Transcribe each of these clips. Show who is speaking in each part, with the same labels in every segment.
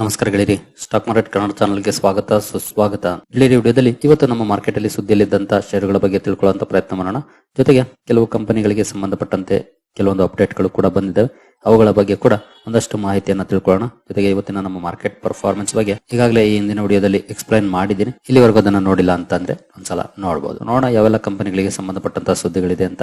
Speaker 1: ನಮಸ್ಕಾರ ಗೆಳೆಯರಿ. Stock market Kannada ಚಾನಲ್ಗೆ ಸ್ವಾಗತ, ಸುಸ್ವಾಗತ. ಗೆಳೆಯರಿ, ವಿಡಿಯೋದಲ್ಲಿ ಇವತ್ತು ನಮ್ಮ ಮಾರ್ಕೆಟ್ ಅಲ್ಲಿ ಷೇರುಗಳ ಬಗ್ಗೆ ತಿಳ್ಕೊಳ್ಳುವಂತ ಪ್ರಯತ್ನ ಮಾಡೋಣ. ಜೊತೆಗೆ ಕೆಲವು ಕಂಪನಿಗಳಿಗೆ ಸಂಬಂಧಪಟ್ಟಂತೆ ಕೆಲವೊಂದು ಅಪ್ಡೇಟ್ಗಳು ಕೂಡ ಬಂದಿದ್ದಾವೆ. ಅವುಗಳ ಬಗ್ಗೆ ಕೂಡ ಒಂದಷ್ಟು ಮಾಹಿತಿಯನ್ನು ತಿಳ್ಕೊಳ್ಳೋಣ. ಜೊತೆಗೆ ಇವತ್ತಿನ ನಮ್ಮ ಮಾರ್ಕೆಟ್ ಪರ್ಫಾರ್ಮೆನ್ಸ್ ಬಗ್ಗೆ ಈಗಾಗಲೇ ಈ ಹಿಂದಿನ ವಿಡಿಯೋದಲ್ಲಿ ಎಕ್ಸ್ಪ್ಲೈನ್ ಮಾಡಿದ್ದೀನಿ. ಇಲ್ಲಿವರೆಗೂ ಅದನ್ನು ನೋಡಿಲ್ಲ ಅಂತಂದ್ರೆ ಒಂದ್ಸಲ ನೋಡಬಹುದು ನೋಡೋಣ ಯಾವೆಲ್ಲ ಕಂಪನಿಗಳಿಗೆ ಸಂಬಂಧಪಟ್ಟಂತಹ ಸುದ್ದಿಗಳಿದೆ ಅಂತ.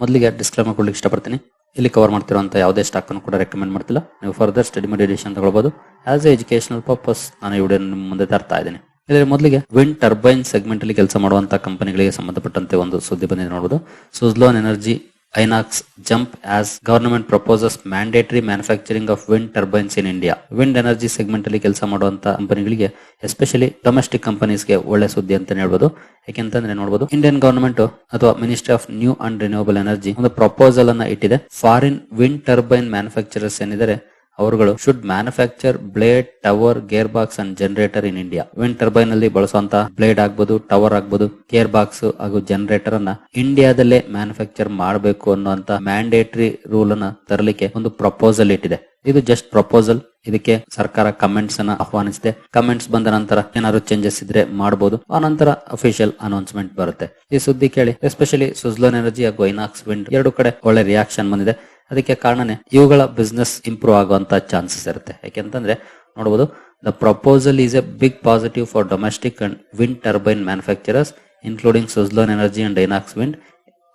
Speaker 1: ಮೊದಲಿಗೆ ಡಿಸ್ಕ್ಲೇಮರ್ ಕೊಡ್ಲಿಕ್ಕೆ ಇಷ್ಟಪಡ್ತೀನಿ. ಇಲ್ಲಿ ಕವರ್ ಮಾಡ್ತಿರುವಂತ ಯಾವುದೇ ಸ್ಟಾಕ್ ಅನ್ನು ಕೂಡ ರೆಕಮೆಂಡ್ ಮಾಡ್ತಿಲ್ಲ. ನೀವು ಫರ್ದರ್ ಸ್ಟಡಿ ಮಾಡಿ ಎಡಿಷನ್ ತಗೊಳ್ಬಹುದು ಆಸ್ ಎ ಎಜುಕೇಶನಲ್ ಪರ್ಪಸ್ ನಾನು ಈ ವಿಡಿಯೋ ಮುಂದೆ ತರ್ತಾ ಇದ್ದೀನಿ. ಇದರ ಮೊದಲಿಗೆ ವಿಂಡ್ ಟರ್ಬೈನ್ ಸೆಗ್ಮೆಂಟ್ ಅಲ್ಲಿ ಕೆಲಸ ಮಾಡುವಂತ ಕಂಪನಿಗಳಿಗೆ ಸಂಬಂಧಪಟ್ಟಂತೆ ಒಂದು ಸುದ್ದಿ ಬಂದಿದೆ ನೋಡಬಹುದು Suzlon energy Inox jump as government proposes mandatory manufacturing of wind turbines in India. Wind energy segment ಅಲ್ಲಿ ಕೆಲಸ ಮಾಡುವಂತ ಕಂಪನಿಗಳಿಗೆ, ಎಸ್ಪೆಷಲಿ ಡೊಮೆಸ್ಟಿಕ್ ಕಂಪನೀಸ್ಗೆ ಒಳ್ಳೆ ಸುದ್ದಿ ಅಂತ ಹೇಳ್ಬೋದು. ಯಾಕೆಂತಂದ್ರೆ ನೋಡಬಹುದು ಇಂಡಿಯನ್ ಗವರ್ನಮೆಂಟ್ ಅಥವಾ ministry of new and renewable energy ಒಂದು ಪ್ರಪೋಸಲ್ ಅನ್ನ ಇಟ್ಟಿದೆ. ಫಾರಿನ್ ವಿಂಡ್ ಟರ್ಬೈನ್ ಮ್ಯಾನುಫ್ಯಾಕ್ಚರರ್ಸ್ ಏನಿದ್ದಾರೆ ಅವರುಗಳು should manufacture blade tower gear box and generator in India wind turbine ಅಲ್ಲಿ ಬಳಸುವಂತಹ ಬ್ಲೇಡ್ ಆಗ್ಬಹುದು ಟವರ್ ಆಗ್ಬಹುದು ಗೇರ್ ಬಾಕ್ಸ್ ಹಾಗೂ ಜನರೇಟರ್ ಅನ್ನ ಇಂಡಿಯಾದಲ್ಲೇ ಮ್ಯಾನುಫ್ಯಾಕ್ಚರ್ ಮಾಡಬೇಕು ಅನ್ನುವಂತ ಮ್ಯಾಂಡೇಟರಿ ರೂಲ್ ಅನ್ನ ತರಲಿಕ್ಕೆ ಒಂದು ಪ್ರಪೋಸಲ್ ಇಟ್ಟಿದೆ. ಇದು ಜಸ್ಟ್ ಪ್ರಪೋಸಲ್ ಇದಕ್ಕೆ ಸರ್ಕಾರ ಕಮೆಂಟ್ಸ್ ಅನ್ನ ಆಹ್ವಾನಿಸಿದೆ. ಕಮೆಂಟ್ಸ್ ಬಂದ ನಂತರ ಏನಾದ್ರು ಚೇಂಜಸ್ ಇದ್ರೆ ಮಾಡಬಹುದು ಆ ನಂತರ ಅಫಿಷಿಯಲ್ ಅನೌನ್ಸ್ಮೆಂಟ್ ಬರುತ್ತೆ. ಈ ಸುದ್ದಿ ಕೇಳಿ ಎಸ್ಪೆಷಲಿ ಸುಜ್ಲೋನ್ ಎನರ್ಜಿ ಹಾಗೂ ಐನಾಕ್ಸ್ ವಿಂಡ್ ಎರಡು ಕಡೆ ಒಳ್ಳೆ ರಿಯಾಕ್ಷನ್ ಬಂದಿದೆ. ಅದಕ್ಕೆ ಕಾರಣನೇ ಇವುಗಳ ಬಿಸ್ನೆಸ್ ಇಂಪ್ರೂವ್ ಆಗುವಂತ ಚಾನ್ಸಸ್ ಇರುತ್ತೆ. ಯಾಕೆಂತಂದ್ರೆ ನೋಡಬಹುದು the proposal is a big positive for domestic and wind turbine manufacturers including Suzlon energy and Inox wind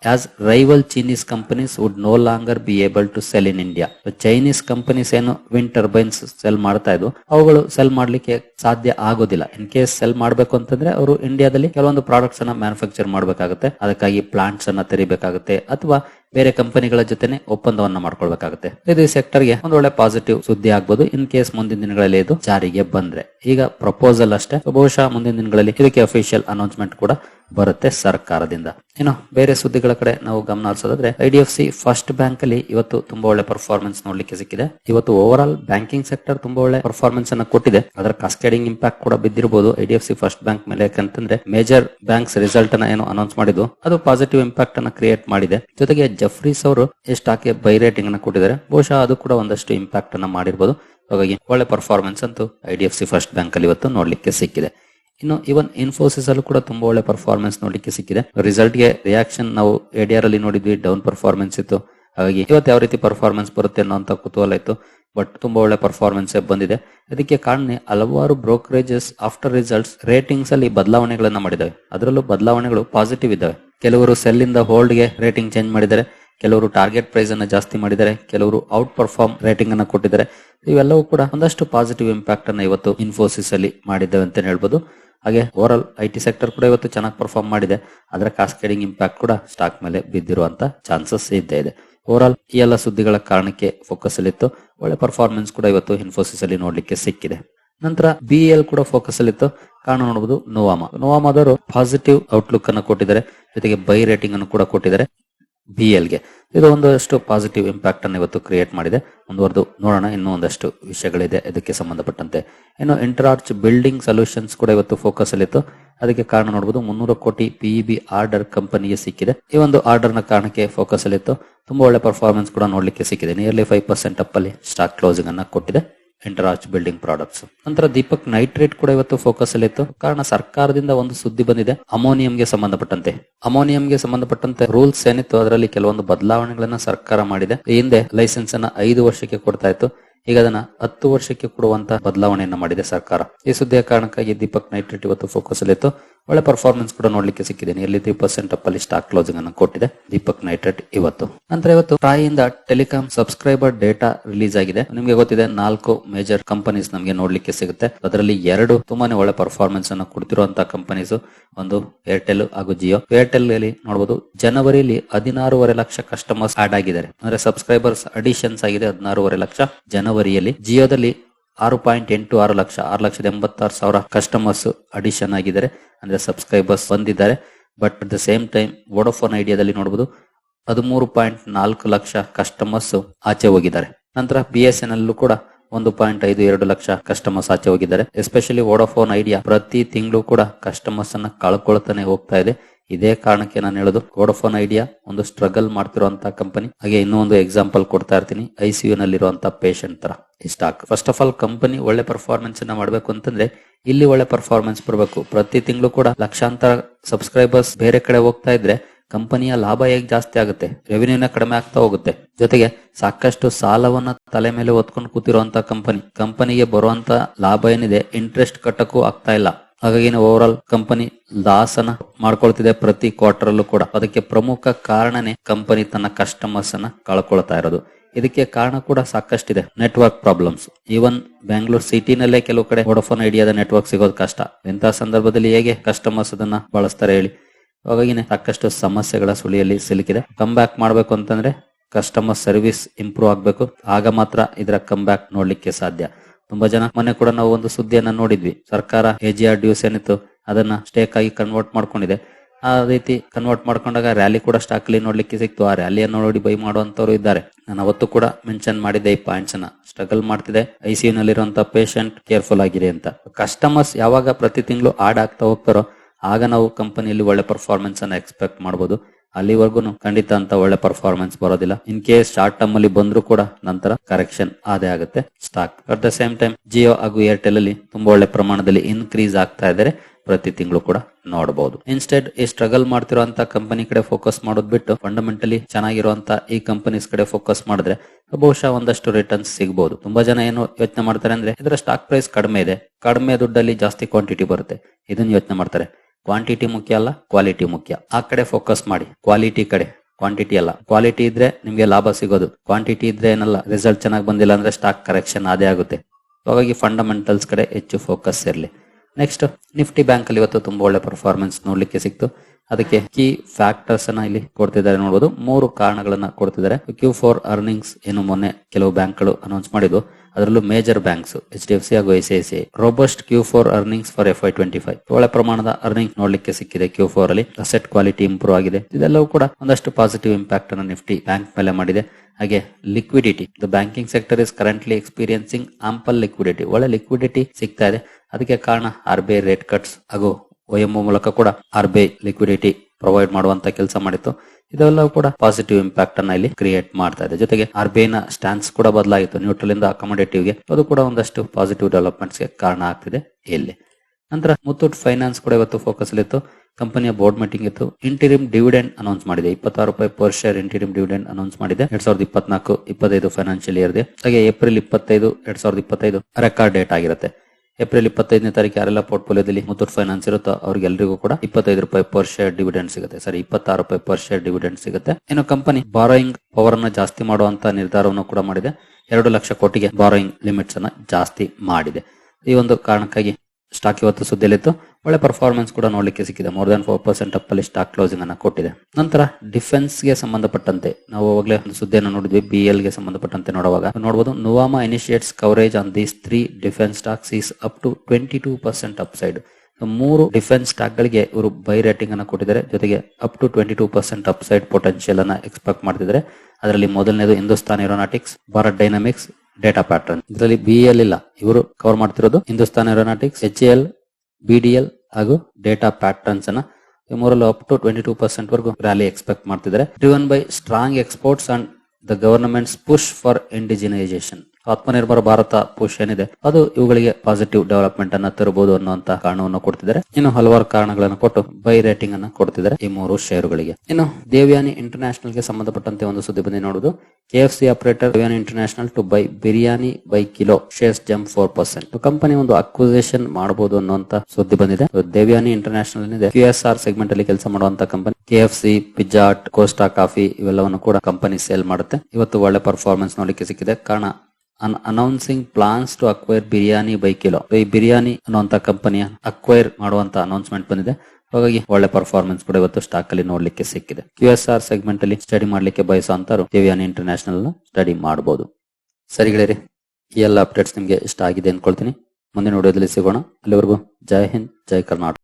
Speaker 1: as rival Chinese companies would no longer be able to sell in India Chinese companies ಏನು wind turbines sell ಮಾಡ್ತಾ ಇದ್ವು. ಅವುಗಳು cell ಮಾಡ್ಲಿಕ್ಕೆ ಸಾಧ್ಯ ಆಗೋದಿಲ್ಲ. In case cell ಮಾಡಬೇಕು ಅಂತಂದ್ರೆ ಅವರು ಇಂಡಿಯಾದಲ್ಲಿ ಕೆಲವೊಂದು ಪ್ರಾಡಕ್ಟ್ಸ್ ಅನ್ನ ಮ್ಯಾನುಫ್ಯಾಕ್ಚರ್ ಮಾಡಬೇಕಾಗುತ್ತೆ. ಅದಕ್ಕಾಗಿ ಪ್ಲಾಂಟ್ಸ್ ಅನ್ನ ತೆರಿಬೇಕಾಗುತ್ತೆ. ಅಥವಾ ಬೇರೆ ಕಂಪನಿಗಳ ಜೊತೆನೆ ಒಪ್ಪಂದವನ್ನ ಮಾಡ್ಕೊಳ್ಬೇಕಾಗುತ್ತೆ. ಇದು ಈ ಸೆಕ್ಟರ್ಗೆ ಒಂದು ಒಳ್ಳೆ ಪಾಸಿಟಿವ್ ಸುದ್ದಿ ಆಗ್ಬೋದು. ಇನ್ ಕೇಸ್ ಮುಂದಿನ ದಿನಗಳಲ್ಲಿ ಇದು ಜಾರಿಗೆ ಬಂದ್ರೆ. ಈಗ ಪ್ರಪೋಸಲ್ ಅಷ್ಟೇ. ಬಹುಶಃ ಮುಂದಿನ ದಿನಗಳಲ್ಲಿ ಇದಕ್ಕೆ ಅಫಿಷಿಯಲ್ ಅನೌನ್ಸ್ಮೆಂಟ್ ಕೂಡ ಬರುತ್ತೆ ಸರ್ಕಾರದಿಂದ. ಇನ್ನು ಬೇರೆ ಸುದ್ದಿಗಳ ಕಡೆ ನಾವು ಗಮನ ಹರಿಸೋದಾದ್ರೆ I D C first bank ಅಲ್ಲಿ ಇವತ್ತು ತುಂಬಾ ಒಳ್ಳೆ ಪರ್ಫಾರ್ಮೆನ್ಸ್ ನೋಡ್ಲಿಕ್ಕೆ ಸಿಕ್ಕಿದೆ. ಇವತ್ತು ಓವರ್ ಆಲ್ ಬ್ಯಾಂಕಿಂಗ್ ಸೆಕ್ಟರ್ ತುಂಬಾ ಒಳ್ಳೆ ಪರ್ಫಾರ್ಮೆನ್ಸ್ ಅನ್ನ ಕೊಟ್ಟಿದೆ. ಅದರ ಕಾಸ್ಕೇಡಿಂಗ್ ಇಂಪ್ಯಾಕ್ಟ್ ಕೂಡ ಬಿದ್ದಿರಬಹುದು I D C first bank ಮೇಲೆ. ಯಾಕಂತಂದ್ರೆ ಮೇಜರ್ ಬ್ಯಾಂಕ್ಸ್ ರಿಸಲ್ಟ್ ಅನ್ನ ಏನು ಅನೌನ್ಸ್ ಮಾಡಿದ್ದು, ಅದು ಪಾಸಿಟಿವ್ ಇಂಪ್ಯಾಕ್ಟ್ ಅನ್ನ ಕ್ರಿಯೇಟ್ ಮಾಡಿದೆ. ಜೊತೆಗೆ ಜಫ್ರೀಸ್ ಅವರು ಈ ಸ್ಟಾಕ್ಗೆ ಬೈ ರೇಟಿಂಗ್ ಅನ್ನ ಕೊಟ್ಟಿದ್ದಾರೆ. ಬಹುಶಃ ಅದು ಕೂಡ ಒಂದಷ್ಟು ಇಂಪ್ಯಾಕ್ಟ್ ಅನ್ನ ಮಾಡಿರಬಹುದು ಹಾಗಾಗಿ ಒಳ್ಳೆ ಪರ್ಫಾರ್ಮೆನ್ಸ್ ಅಂತೂ ಐ ಸಿ ಫಸ್ಟ್ ಬ್ಯಾಂಕ್ ಅಲ್ಲಿ ಇವತ್ತು ನೋಡ್ಲಿಕ್ಕೆ ಸಿಕ್ಕಿದೆ. ಇನ್ನು ಇವನ್ ಇನ್ಫೋಸಿಸ್ ಅಲ್ಲೂ ಕೂಡ ತುಂಬಾ ಒಳ್ಳೆ ಪರ್ಫಾರ್ಮೆನ್ಸ್ ನೋಡ್ಲಿಕ್ಕೆ ಸಿಕ್ಕಿದೆ. ರಿಸಲ್ಟ್ಗೆ ರಿಯಾಕ್ಷನ್ ನಾವು ಎಡಿಆರ್ ಅಲ್ಲಿ ನೋಡಿದ್ವಿ ಡೌನ್ ಪರ್ಫಾರ್ಮೆನ್ಸ್ ಇತ್ತು. ಹಾಗಾಗಿ ಇವತ್ತು ಯಾವ ರೀತಿ ಪರ್ಫಾರ್ಮೆನ್ಸ್ ಬರುತ್ತೆ ಅನ್ನೋ ಕುತೂಹಲ ಇತ್ತು. ಬಟ್ ತುಂಬಾ ಒಳ್ಳೆ ಪರ್ಫಾರ್ಮೆನ್ಸ್ ಬಂದಿದೆ. ಅದಕ್ಕೆ ಕಾರಣ ಹಲವಾರು ಬ್ರೋಕರೇಜಸ್ ಆಫ್ಟರ್ ರಿಸಲ್ಟ್ಸ್ ರೇಟಿಂಗ್ಸ್ ಅಲ್ಲಿ ಬದಲಾವಣೆಗಳನ್ನ ಮಾಡಿದಾವೆ. ಅದರಲ್ಲೂ ಬದಲಾವಣೆಗಳು ಪಾಸಿಟಿವ್ ಇದ್ದಾವೆ. ಕೆಲವರು ಸೆಲ್ ಇಂದ ಹೋಲ್ಡ್ಗೆ ರೇಟಿಂಗ್ ಚೇಂಜ್ ಮಾಡಿದ್ದಾರೆ. ಕೆಲವರು ಟಾರ್ಗೆಟ್ ಪ್ರೈಸ್ ಅನ್ನ ಜಾಸ್ತಿ ಮಾಡಿದ್ದಾರೆ. ಕೆಲವರು ಔಟ್ ಪರ್ಫಾರ್ಮ್ ರೇಟಿಂಗ್ ಅನ್ನ ಕೊಟ್ಟಿದ್ದಾರೆ. ಇವೆಲ್ಲವೂ ಕೂಡ ಒಂದಷ್ಟು ಪಾಸಿಟಿವ್ ಇಂಪ್ಯಾಕ್ಟ್ ಅನ್ನ ಇವತ್ತು ಇನ್ಫೋಸಿಸ್ ಅಲ್ಲಿ ಮಾಡಿದ್ದಾವೆ ಅಂತ ಹೇಳ್ಬೋದು. ಹಾಗೆ ಓವರ್ ಐ ಟಿ ಸೆಕ್ಟರ್ ಕೂಡ ಇವತ್ತು ಚೆನ್ನಾಗಿ ಪರ್ಫಾರ್ಮ್ ಮಾಡಿದೆ. ಅದರ ಕಾಸ್ಕೇಡಿಂಗ್ ಇಂಪ್ಯಾಕ್ಟ್ ಕೂಡ ಸ್ಟಾಕ್ ಮೇಲೆ ಬಿದ್ದಿರುವಂತ ಚಾನ್ಸಸ್ ಇದ್ದೇ ಇದೆ. ಓವರ್ ಆಲ್ ಈ ಎಲ್ಲ ಸುದ್ದಿಗಳ ಕಾರಣಕ್ಕೆ ಫೋಕಸ್ ಅಲ್ಲಿತ್ತು ಒಳ್ಳೆ ಪರ್ಫಾರ್ಮೆನ್ಸ್ ಕೂಡ ಇವತ್ತು ಇನ್ಫೋಸಿಸ್ ಅಲ್ಲಿ ನೋಡ್ಲಿಕ್ಕೆ ಸಿಕ್ಕಿದೆ. ನಂತರ ಬಿ ಎಲ್ ಕೂಡ ಫೋಕಸ್ ಅಲ್ಲಿತ್ತು ಕಾರಣ ನೋಡಬಹುದು ನೋವಾಮಾ ನೋವಾಮಾದವರು ಪಾಸಿಟಿವ್ ಔಟ್ಲುಕ್ ಅನ್ನು ಕೊಟ್ಟಿದ್ದಾರೆ. ಜೊತೆಗೆ ಬೈ ರೇಟಿಂಗ್ ಅನ್ನು ಕೂಡ ಕೊಟ್ಟಿದ್ದಾರೆ. ಬಿ ಗೆ. ಇದು ಒಂದಷ್ಟು ಪಾಸಿಟಿವ್ ಇಂಪ್ಯಾಕ್ಟ್ ಅನ್ನು ಇವತ್ತು ಕ್ರಿಯೇಟ್ ಮಾಡಿದೆ. ಮುಂದುವರೆದು ನೋಡೋಣ ಇನ್ನೂ ಒಂದಷ್ಟು ವಿಷಯಗಳಿದೆ ಇದಕ್ಕೆ ಸಂಬಂಧಪಟ್ಟಂತೆ. ಇನ್ನು ಇಂಟರಾರ್ಚ್ ಬಿಲ್ಡಿಂಗ್ ಸೊಲ್ಯೂಷನ್ಸ್ ಕೂಡ ಇವತ್ತು ಫೋಕಸ್ ಅಲ್ಲಿತ್ತು. ಅದಕ್ಕೆ ಕಾರಣ ನೋಡಬಹುದು ಮುನ್ನೂರು ಕೋಟಿ ಪಿಇಬಿ ಆರ್ಡರ್ ಕಂಪನಿಗೆ ಸಿಕ್ಕಿದೆ. ಈ ಒಂದು ಆರ್ಡರ್ನ ಕಾರಣಕ್ಕೆ ಫೋಕಸ್ ಅಲ್ಲಿತ್ತು. ತುಂಬಾ ಒಳ್ಳೆ ಪರ್ಫಾರ್ಮೆನ್ಸ್ ಕೂಡ ನೋಡ್ಲಿಕ್ಕೆ ಸಿಕ್ಕಿದೆ. ನಿಯರ್ಲಿ ಫೈವ್ ಪರ್ಸೆಂಟ್ ಅಪ್ ಅಲ್ಲಿ ಸ್ಟಾಕ್ ಕ್ಲೋಸಿಂಗ್ ಅನ್ನ ಕೊಟ್ಟಿದೆ. ಇಂಟರಾರ್ಚ್ ಬಿಲ್ಡಿಂಗ್ ಪ್ರಾಡಕ್ಟ್ಸ್ ನಂತರ ದೀಪಕ್ ನೈಟ್ರೇಟ್ ಕೂಡ ಇವತ್ತು ಫೋಕಸ್ ಅಲ್ಲಿ ಇತ್ತು. ಕಾರಣ ಸರ್ಕಾರದಿಂದ ಒಂದು ಸುದ್ದಿ ಬಂದಿದೆ. ಅಮೋನಿಯಂಗೆ ಸಂಬಂಧಪಟ್ಟಂತೆ. ಅಮೋನಿಯಂಗೆ ಸಂಬಂಧಪಟ್ಟಂತೆ ರೂಲ್ಸ್ ಏನಿತ್ತು ಅದರಲ್ಲಿ ಕೆಲವೊಂದು ಬದಲಾವಣೆಗಳನ್ನ ಸರ್ಕಾರ ಮಾಡಿದೆ. ಹಿಂದೆ ಲೈಸೆನ್ಸ್ ಅನ್ನ ಐದು ವರ್ಷಕ್ಕೆ ಕೊಡ್ತಾ ಇತ್ತು. ಈಗ ಅದನ್ನ ಹತ್ತು ವರ್ಷಕ್ಕೆ ಕೊಡುವಂತ ಬದಲಾವಣೆಯನ್ನ ಮಾಡಿದೆ ಸರ್ಕಾರ. ಈ ಸುದ್ದಿಯ ಕಾರಣಕ್ಕಾಗಿ ದೀಪಕ್ ನೈಟ್ರೇಟ್ ಇವತ್ತು ಫೋಕಸ್ ಅಲ್ಲಿ ಇತ್ತು. ಒಳ್ಳೆ ಪರ್ಫಾರ್ಮೆನ್ಸ್ ಕೂಡ ನೋಡ್ಲಿಕ್ಕೆ ಸಿಕ್ಕಿದೆ ನಿಯರ್ಲಿ ತ್ರೀ ಪರ್ಸೆಂಟ್ ಅಲ್ಲಿ ಸ್ಟಾಕ್ ಕ್ಲೋಸಿಂಗ್ ಅನ್ನು ಕೊಟ್ಟಿದೆ. ದೀಪಕ್ ನೈಟ್ರೇಟ್ ಇವತ್ತು. ನಂತರ ಇವತ್ತು ಟ್ರಾಯಿಂದ ಟೆಲಿಕಾಂ ಸಬ್ಸ್ಕ್ರೈಬರ್ ಡೇಟಾ ರಿಲೀಸ್ ಆಗಿದೆ. ನಿಮ್ಗೆ ಗೊತ್ತಿದೆ, ನಾಲ್ಕು ಮೇಜರ್ ಕಂಪನೀಸ್ ನಮಗೆ ನೋಡ್ಲಿಕ್ಕೆ ಸಿಗುತ್ತೆ. ಅದರಲ್ಲಿ ಎರಡು ತುಂಬಾನೇ ಒಳ್ಳೆ ಪರ್ಫಾರ್ಮೆನ್ಸ್ ಅನ್ನು ಕೊಡ್ತಿರುವಂತಹ ಕಂಪನೀಸ್ ಒಂದು ಏರ್ಟೆಲ್ ಹಾಗೂ ಜಿಯೋ ಏರ್ಟೆಲ್ ಅಲ್ಲಿ ನೋಡಬಹುದು ಜನವರಿಯಲ್ಲಿ ಹದಿನಾರೂವರೆ ಲಕ್ಷ ಕಸ್ಟಮರ್ಸ್ ಆಡ್ ಆಗಿದ್ದಾರೆ. ಅಂದ್ರೆ ಸಬ್ಸ್ಕ್ರೈಬರ್ಸ್ ಅಡಿಷನ್ಸ್ ಆಗಿದೆ ಹದಿನಾರೂವರೆ ಲಕ್ಷ. ಜನವರಿಯಲ್ಲಿ ಜಿಯೋದಲ್ಲಿ ಆರು ಪಾಯಿಂಟ್ ಎಂಟು ಆರು ಲಕ್ಷ, ಆರು ಲಕ್ಷದ ಎಂಬತ್ತಾರು ಸಾವಿರ ಕಸ್ಟಮರ್ಸ್ ಅಡಿಷನ್ ಆಗಿದ್ದಾರೆ. ಅಂದ್ರೆ ಸಬ್ಸ್ಕ್ರೈಬರ್ಸ್ ಬಂದಿದ್ದಾರೆ. But at the same time Vodafone ಐಡಿಯಾದಲ್ಲಿ ನೋಡಬಹುದು ಹದಿಮೂರು ಪಾಯಿಂಟ್ ನಾಲ್ಕು ಲಕ್ಷ ಕಸ್ಟಮರ್ಸ್ ಆಚೆ ಹೋಗಿದ್ದಾರೆ. ನಂತರ ಬಿ ಎಸ್ ಎನ್ ಅಲ್ಲೂ ಕೂಡ ಒಂದು ಪಾಯಿಂಟ್ ಐದು ಎರಡು ಲಕ್ಷ ಕಸ್ಟಮರ್ಸ್ ಆಚೆ ಹೋಗಿದ್ದಾರೆ. ಎಸ್ಪೆಷಲಿ ವೋಡಾಫೋನ್ ಐಡಿಯಾ ಪ್ರತಿ ತಿಂಗಳು ಕೂಡ ಕಸ್ಟಮರ್ಸ್ ಅನ್ನ ಕಳ್ಕೊಳ್ತಾನೆ ಹೋಗ್ತಾ ಇದೆ. ಇದೇ ಕಾರಣಕ್ಕೆ ನಾನು ಹೇಳೋದು ವೋಡಾಫೋನ್ ಐಡಿಯಾ ಒಂದು ಸ್ಟ್ರಗಲ್ ಮಾಡ್ತಿರುವಂತಹ ಕಂಪನಿ ಹಾಗೆ ಇನ್ನೂ ಒಂದು ಎಕ್ಸಾಂಪಲ್ ಕೊಡ್ತಾ ಇರ್ತೀನಿ ಐಸಿಯು ನಲ್ಲಿರುವಂತಹ ಪೇಷಂಟ್ ತರ, ಈ stock first of all company ಒಳ್ಳೆ ಪರ್ಫಾರ್ಮೆನ್ಸ್ ಅನ್ನ ಮಾಡಬೇಕು ಅಂತಂದ್ರೆ ಇಲ್ಲಿ ಒಳ್ಳೆ ಪರ್ಫಾರ್ಮೆನ್ಸ್ ಬರಬೇಕು. ಪ್ರತಿ ತಿಂಗಳು ಕೂಡ ಲಕ್ಷಾಂತರ ಸಬ್ಸ್ಕ್ರೈಬರ್ಸ್ ಬೇರೆ ಕಡೆ ಹೋಗ್ತಾ ಇದ್ರೆ ಕಂಪನಿಯ ಲಾಭ ಹೇಗೆ ಜಾಸ್ತಿ ಆಗುತ್ತೆ? ರೆವಿನ್ಯೂನ ಕಡಿಮೆ ಆಗ್ತಾ ಹೋಗುತ್ತೆ. ಜೊತೆಗೆ ಸಾಕಷ್ಟು ಸಾಲವನ್ನ ತಲೆ ಮೇಲೆ ಹೊತ್ಕೊಂಡು ಕೂತಿರುವಂತ ಕಂಪನಿ, ಕಂಪನಿಗೆ ಬರುವಂತ ಲಾಭ ಏನಿದೆ ಇಂಟ್ರೆಸ್ಟ್ ಕಟ್ಟಕ್ಕೂ ಆಗ್ತಾ ಇಲ್ಲ. ಹಾಗಾಗಿ ಓವರ್ ಆಲ್ ಕಂಪನಿ ಲಾಸ್ ಅನ್ನ ಮಾಡ್ಕೊಳ್ತಿದೆ ಪ್ರತಿ ಕ್ವಾರ್ಟರ್ ಅಲ್ಲೂ ಕೂಡ. ಅದಕ್ಕೆ ಪ್ರಮುಖ ಕಾರಣನೇ ಕಂಪನಿ ತನ್ನ ಕಸ್ಟಮರ್ಸ್ ಅನ್ನ ಕಳ್ಕೊಳ್ತಾ ಇರೋದು. ಇದಕ್ಕೆ ಕಾರಣ ಕೂಡ ಸಾಕಷ್ಟಿದೆ. ನೆಟ್ವರ್ಕ್ ಪ್ರಾಬ್ಲಮ್ಸ್ ಈವನ್ ಬ್ಯಾಂಗ್ಳೂರ್ ಸಿಟಿನಲ್ಲೇ ಕೆಲವು ಕಡೆ ವೋಡಫೋನ್ ಐಡಿಯಾದ ನೆಟ್ವರ್ಕ್ ಸಿಗೋದು ಕಷ್ಟ. ಇಂತಹ ಸಂದರ್ಭದಲ್ಲಿ ಹೇಗೆ ಕಸ್ಟಮರ್ಸ್ ಅದನ್ನ ಬಳಸ್ತಾರೆ ಹೇಳಿ. ಹಾಗಾಗಿನೇ ಸಾಕಷ್ಟು ಸಮಸ್ಯೆಗಳ ಸುಳಿಯಲ್ಲಿ ಸಿಲುಕಿದೆ. ಕಮ್ ಬ್ಯಾಕ್ ಮಾಡಬೇಕು ಅಂತಂದ್ರೆ ಕಸ್ಟಮರ್ ಸರ್ವಿಸ್ ಇಂಪ್ರೂವ್ ಆಗ್ಬೇಕು. ಆಗ ಮಾತ್ರ ಇದರ ಕಮ್ ಬ್ಯಾಕ್ ನೋಡ್ಲಿಕ್ಕೆ ಸಾಧ್ಯ. ತುಂಬಾ ಜನ ಮೊನ್ನೆ ಕೂಡ ನಾವು ಒಂದು ಸುದ್ದಿಯನ್ನ ನೋಡಿದ್ವಿ. ಸರ್ಕಾರ ಎ ಜಿ ಆರ್ ಡ್ಯೂಸ್ ಏನಿತ್ತು ಅದನ್ನ ಸ್ಟೇಕ್ ಆಗಿ ಕನ್ವರ್ಟ್ ಮಾಡ್ಕೊಂಡಿದೆ. ಆ ರೀತಿ ಕನ್ವರ್ಟ್ ಮಾಡ್ಕೊಂಡಾಗ ರ್ಯಾಲಿ ಕೂಡ ಸ್ಟಾಕ್ ಅಲ್ಲಿ ನೋಡ್ಲಿಕ್ಕೆ ಸಿಕ್ತು. ಆ ರ್ಯಾಲಿಯನ್ನು ನೋಡಿ ಬೈ ಮಾಡುವಂತವ್ರು ಇದ್ದಾರೆ. ನಾನು ಅವತ್ತು ಕೂಡ ಮೆನ್ಷನ್ ಮಾಡಿದ್ದೆ ಈ ಪಾಯಿಂಟ್ಸ್ ಅನ್ನ. ಸ್ಟ್ರಗಲ್ ಮಾಡ್ತಿದೆ. ಐಸಿಯು ನಲ್ಲಿರುವಂತ ಪೇಷಂಟ್ ಕೇರ್ಫುಲ್ ಆಗಿದೆ ಅಂತ. ಕಸ್ಟಮರ್ಸ್ ಯಾವಾಗ ಪ್ರತಿ ತಿಂಗಳು ಆಡ್ ಆಗ್ತಾ ಹೋಗ್ತಾರೋ ಆಗ ನಾವು ಕಂಪನಿಯಲ್ಲಿ ಒಳ್ಳೆ ಪರ್ಫಾರ್ಮೆನ್ಸ್ ಅನ್ನ ಎಕ್ಸ್ಪೆಕ್ಟ್ ಮಾಡಬಹುದು ಅಲ್ಲಿವರೆಗೂ ಖಂಡಿತ ಅಂತ ಒಳ್ಳೆ ಪರ್ಫಾರ್ಮೆನ್ಸ್ ಬರೋದಿಲ್ಲ. ಇನ್ ಕೇಸ್ ಶಾರ್ಟ್ ಟರ್ಮ್ ಅಲ್ಲಿ ಬಂದ್ರು ಕೂಡ ನಂತರ ಕರೆಕ್ಷನ್ ಆದೇ ಆಗುತ್ತೆ stock at the same time Jio ಹಾಗೂ ಏರ್ಟೆಲ್ ಅಲ್ಲಿ ತುಂಬಾ ಒಳ್ಳೆ ಪ್ರಮಾಣದಲ್ಲಿ ಇನ್ಕ್ರೀಸ್ ಆಗ್ತಾ ಇದ್ದಾರೆ ಪ್ರತಿ ತಿಂಗಳು ಕೂಡ ನೋಡಬಹುದು ಇನ್ಸ್ಟೆಡ್ ಈ ಸ್ಟ್ರಗಲ್ ಮಾಡ್ತಿರುವಂತ ಕಂಪನಿ ಕಡೆ ಫೋಕಸ್ ಮಾಡೋದ್ ಬಿಟ್ಟು ಫಂಡಮೆಂಟಲಿ ಚೆನ್ನಾಗಿರುವಂತ ಈ ಕಂಪನೀಸ್ ಕಡೆ ಫೋಕಸ್ ಮಾಡಿದ್ರೆ ಬಹುಶಃ ಒಂದಷ್ಟು ರಿಟರ್ನ್ಸ್ ಸಿಗಬಹುದು ತುಂಬಾ ಜನ ಏನು ಯೋಚನೆ ಮಾಡ್ತಾರೆ ಅಂದ್ರೆ, ಇದರ ಸ್ಟಾಕ್ ಪ್ರೈಸ್ ಕಡಿಮೆ ಇದೆ. ಕಡಿಮೆ ದುಡ್ಡಲ್ಲಿ ಜಾಸ್ತಿ ಕ್ವಾಂಟಿಟಿ ಬರುತ್ತೆ. ಇದನ್ನ ಯೋಚನೆ ಮಾಡ್ತಾರೆ. ಕ್ವಾಂಟಿಟಿ ಮುಖ್ಯ ಅಲ್ಲ ಕ್ವಾಲಿಟಿ ಮುಖ್ಯ. ಆ ಕಡೆ ಫೋಕಸ್ ಮಾಡಿ. ಕ್ವಾಲಿಟಿ ಕಡೆ ಕ್ವಾಂಟಿಟಿ ಅಲ್ಲ. ಕ್ವಾಲಿಟಿ ಇದ್ರೆ ನಿಮಗೆ ಲಾಭ ಸಿಗೋದು. ಕ್ವಾಂಟಿಟಿ ಇದ್ರೆ ಏನಲ್ಲ ರಿಸಲ್ಟ್ ಚೆನ್ನಾಗಿ ಬಂದಿಲ್ಲ ಅಂದ್ರೆ ಸ್ಟಾಕ್ ಕರೆಕ್ಷನ್ ಅದೇ ಆಗುತ್ತೆ. ಹಾಗಾಗಿ ಫಂಡಮೆಂಟಲ್ಸ್ ಕಡೆ ಹೆಚ್ಚು ಫೋಕಸ್ ಇರಲಿ. ನೆಕ್ಸ್ಟ್ ನಿಫ್ಟಿ ಬ್ಯಾಂಕ್ ಅಲ್ಲಿ ಇವತ್ತು ತುಂಬಾ ಒಳ್ಳೆ ಪರ್ಫಾರ್ಮೆನ್ಸ್ ನೋಡ್ಲಿಕ್ಕೆ ಸಿಕ್ತು. ಅದಕ್ಕೆ ಕೀ ಫ್ಯಾಕ್ಟರ್ಸ್ ಅನ್ನ ಇಲ್ಲಿ ಕೊಡ್ತಿದ್ದಾರೆ ನೋಡಬಹುದು ಮೂರು ಕಾರಣಗಳನ್ನ ಕೊಡ್ತಿದ್ದಾರೆ. ಕ್ಯೂ ಫೋರ್ ಅರ್ನಿಂಗ್ಸ್ ಏನು ಮೊನ್ನೆ ಕೆಲವು ಬ್ಯಾಂಕ್ಗಳು ಅನೌನ್ಸ್ ಮಾಡಿದ್ವು ಅದರಲ್ಲೂ major banks H D F C ಹಾಗೂ I C robust Q four earnings for F I twenty five ಒಳ್ಳೆ ಪ್ರಮಾಣದ ಅರ್ನಿಂಗ್ ನೋಡ್ಲಿಕ್ಕೆ ಸಿಕ್ಕಿದೆ ಕ್ಯೂ ಫೋರ್ ಅಲ್ಲಿ. ಅಸೆಟ್ ಕ್ವಾಲಿಟಿ ಇಂಪ್ರೂವ್ ಆಗಿದೆ. ಇದೆಲ್ಲವೂ ಕೂಡ ಒಂದಷ್ಟು ಪಾಸಿಟಿವ್ ಇಂಪ್ಯಾಕ್ಟ್ ಅನ್ನು ನಿಫ್ಟಿ ಬ್ಯಾಂಕ್ ಮೇಲೆ ಮಾಡಿದೆ. ಹಾಗೆ liquidity the banking sector is currently experiencing ample liquidity ಒಳ್ಳೆ ಲಿಕ್ವಿಡಿಟಿ ಸಿಗ್ತಾ ಇದೆ. ಅದಕ್ಕೆ ಕಾರಣ R B I rate cuts ಹಾಗೂ ಒಎಂಒ ಮೂಲಕ ಕೂಡ R B I liquidity provide ಮಾಡುವಂತ ಕೆಲಸ ಮಾಡಿತ್ತು. ಇದೆಲ್ಲವೂ ಕೂಡ ಪಾಸಿಟಿವ್ ಇಂಪ್ಯಾಕ್ಟ್ ಅನ್ನ ಇಲ್ಲಿ ಕ್ರಿಯೇಟ್ ಮಾಡ್ತಾ ಇದೆ. ಜೊತೆಗೆ ಆರ್ ಬಿ ಐ ನ ಸ್ಟ್ಯಾನ್ಸ್ ಕೂಡ ಬದಲಾಯಿತು ನ್ಯೂಟ್ರಲ್ ಇಂದ ಅಕಾಮಡೇಟಿವ್ಗೆ ಅದು ಕೂಡ ಒಂದಷ್ಟು ಪಾಸಿಟಿವ್ ಡೆವಲಪ್ಮೆಂಟ್ಸ್ಗೆ ಕಾರಣ ಆಗ್ತಿದೆ ಇಲ್ಲಿ. ನಂತರ ಮುತ್ತೂಟ್ ಫೈನಾನ್ಸ್ ಕೂಡ ಇವತ್ತು ಫೋಕಸ್ ಇತ್ತು. ಕಂಪನಿಯ ಬೋರ್ಡ್ ಮೀಟಿಂಗ್ ಇತ್ತು. ಇಂಟಿರಿಮ್ ಡಿವಿಡೆಂಡ್ ಅನೌನ್ಸ್ ಮಾಡಿದೆ. ಇಪ್ಪತ್ತಾರು ರೂಪಾಯಿ per share interim dividend announce ಮಾಡಿದೆ. ಎರಡ್ ಸಾವಿರದ ಇಪ್ಪತ್ನಾಲ್ಕು, ಇಪ್ಪತ್ತೈದು ಫೈನಾನ್ಷಿಯಲ್ ಇಯರ್ಗೆ. ಹಾಗೆ ಏಪ್ರಿಲ್ ಇಪ್ಪತ್ತೈದು, ಎರಡ್ ಸಾವಿರದ ಇಪ್ಪತ್ತೈದು ರೆಕಾರ್ಡ್ ಡೇಟ್ ಆಗಿರುತ್ತೆ. ಏಪ್ರಿಲ್ ಇಪ್ಪತ್ತೈದನೇ ತಾರೀಕು ಯಾರೆಲ್ಲ ಪೋರ್ಟ್ಫೋಲಿಯೋದಲ್ಲಿ ಮುತ್ತೂಟ್ ಫೈನಾನ್ಸ್ ಇರುತ್ತೋ ಅವ್ರಿಗೆಲ್ಲರಿಗೂ ಕೂಡ ಇಪ್ಪತ್ತೈದು ರೂಪಾಯಿ ಪರ್ ಶೇರ್ ಡಿವಿಡೆಂಡ್ ಸಿಗುತ್ತೆ. ಸರಿ, ಇಪ್ಪತ್ತಾರು ರೂಪಾಯಿ ಪರ್ ಶೇರ್ ಡಿವಿಡೆಂಡ್ ಸಿಗುತ್ತೆ. ಇನ್ನು ಕಂಪನಿ ಬಾರೋಯಿಂಗ್ ಪವರ್ ಅನ್ನ ಜಾಸ್ತಿ ಮಾಡುವಂತ ನಿರ್ಧಾರವನ್ನು ಕೂಡ ಮಾಡಿದೆ. ಎರಡು ಲಕ್ಷ ಕೋಟಿಗೆ ಬಾರೋಯಿಂಗ್ ಲಿಮಿಟ್ಸ್ ಅನ್ನ ಜಾಸ್ತಿ ಮಾಡಿದೆ. ಈ ಒಂದು ಕಾರಣಕ್ಕಾಗಿ ಸ್ಟಾಕ್ ಇವತ್ತು ಸುದ್ದಿಯಲ್ಲಿತ್ತು. ಒಳ್ಳೆ ಪರ್ಫಾರ್ಮೆನ್ಸ್ ಕೂಡ ನೋಡ್ಲಿಕ್ಕೆ ಸಿಕ್ಕಿದೆ. More than four percent up ಅಲ್ಲಿ ಸ್ಟಾಕ್ ಕ್ಲೋಸಿಂಗ್ ಅನ್ನು ಕೊಟ್ಟಿದೆ. ನಂತರ ಡಿಫೆನ್ಸ್ಗೆ ಸಂಬಂಧಪಟ್ಟಂತೆ ನಾವು ಅವಾಗಲೇ ಒಂದು ಸುದ್ದಿಯನ್ನು ನೋಡಿದ್ವಿ. ಬಿ ಎಲ್ಗೆ ಸಂಬಂಧಪಟ್ಟಂತೆ ನೋಡುವಾಗ. ನೋಡಬಹುದು Nuvama initiates coverage on these three defence stocks is up to twenty two percent upside ಮೂರು ಡಿಫೆನ್ಸ್ ಸ್ಟಾಕ್ ಗಳಿಗೆ ಇವರು ಬೈ ರೇಟಿಂಗ್ ಅನ್ನು ಕೊಟ್ಟಿದ್ದಾರೆ. ಜೊತೆಗೆ up to twenty two percent upside potential ಅನ್ನ ಎಕ್ಸ್ಪೆಕ್ಟ್ ಮಾಡ್ತಿದ್ದಾರೆ. ಅದರಲ್ಲಿ ಮೊದಲನೇದು Hindustan aeronautics Bharat dynamics data pattern ಇದರಲ್ಲಿ ಬಿ ಎಲ್ ಇಲ್ಲ. ಇವರು ಕವರ್ ಮಾಡ್ತಿರೋದು Hindustan aeronautics H L BDL ಹಾಗೂ ಡೇಟಾ ಪ್ಯಾಟರ್ನ್ಸ್ ಅನ್ನ. ಮೂರಲ್ಲೂ up to twenty two percent ವರೆಗೂ ರ್ಯಾಲಿ ಎಕ್ಸ್ಪೆಕ್ಟ್ ಮಾಡ್ತಿದ್ದಾರೆ. Driven by strong exports and the government's push for indigenisation Atmanirbhar Bharat push ಏನಿದೆ, ಅದು ಇವುಗಳಿಗೆ ಪಾಸಿಟಿವ್ ಡೆವಲಪ್ಮೆಂಟ್ ಅನ್ನ ತರಬಹುದು ಅನ್ನುವಂತ ಕಾರಣವನ್ನು ಕೊಡ್ತಿದ್ದಾರೆ. ಇನ್ನು ಹಲವಾರು ಕಾರಣಗಳನ್ನು ಕೊಟ್ಟು ಬೈ ರೇಟಿಂಗ್ ಅನ್ನ ಕೊಡ್ತಿದ್ದಾರೆ ಈ ಮೂರು ಷೇರುಗಳಿಗೆ. ಇನ್ನು ದೇವ್ಯಾನಿ ಇಂಟರ್ನ್ಯಾಷನಲ್ಗೆ ಸಂಬಂಧಪಟ್ಟಂತೆ ಒಂದು ಸುದ್ದಿ ಬಂದಿ ನೋಡುದು. KFC operator Devyani International to buy Biryani By Kilo shares jump four percent company ಒಂದು ಅಕ್ವಿಸೇಷನ್ ಮಾಡಬಹುದು ಅನ್ನುವಂತ ಸುದ್ದಿ ಬಂದಿದೆ. ದೇವ್ಯಾನಿ ಇಂಟರ್ನ್ಯಾಷನಲ್ ಏನಿದೆ ಕ್ಯೂ ಎಸ್ ಆರ್ ಸೆಗ್ಮೆಂಟ್ ಅಲ್ಲಿ ಕೆಲಸ ಮಾಡುವಂತ company KFC Pizza Hut Costa Coffee ಇವೆಲ್ಲವನ್ನು ಕೂಡ ಕಂಪನಿ ಸೇಲ್ ಮಾಡುತ್ತೆ. ಇವತ್ತು ಒಳ್ಳೆ ಪರ್ಫಾರ್ಮೆನ್ಸ್ ನೋಡಲಿಕ್ಕೆ ಸಿಕ್ಕಿದೆ. ಕಾರಣ announcing plans to acquire biryani by kilo ಈ ಬಿರಿಯಾನಿ ಅನ್ನುವಂತ ಕಂಪನಿಯ ಅಕ್ವೈರ್ ಮಾಡುವಂತ ಅನೌನ್ಸ್ಮೆಂಟ್ ಬಂದಿದೆ. ಹಾಗಾಗಿ ಒಳ್ಳೆ ಪರ್ಫಾರ್ಮೆನ್ಸ್ ಕೂಡ ಇವತ್ತು ಸ್ಟಾಕ್ ಅಲ್ಲಿ ನೋಡ್ಲಿಕ್ಕೆ ಸಿಕ್ಕಿದೆ. ಕ್ಯೂ ಎಸ್ ಆರ್ ಸೆಗ್ಮೆಂಟ್ ಅಲ್ಲಿ ಸ್ಟಡಿ ಮಾಡ್ಲಿಕ್ಕೆ ಬಯಸುವಂತರು ದೇವಿಯಾನಿ ಇಂಟರ್ನ್ಯಾಷನಲ್ ಸ್ಟಡಿ ಮಾಡಬಹುದು ಸರಿ ಗೆಳೆಯರಿ, ಈ ಎಲ್ಲ ಅಪ್ಡೇಟ್ಸ್ ನಿಮ್ಗೆ ಇಷ್ಟ ಆಗಿದೆ ಅನ್ಕೊಳ್ತೀನಿ. ಮುಂದಿನ ವಿಡಿಯೋದಲ್ಲಿ ಸಿಗೋಣ. ಅಲ್ಲಿವರೆಗೂ ಜೈ ಹಿಂದ್, ಜೈ ಕರ್ನಾಟಕ.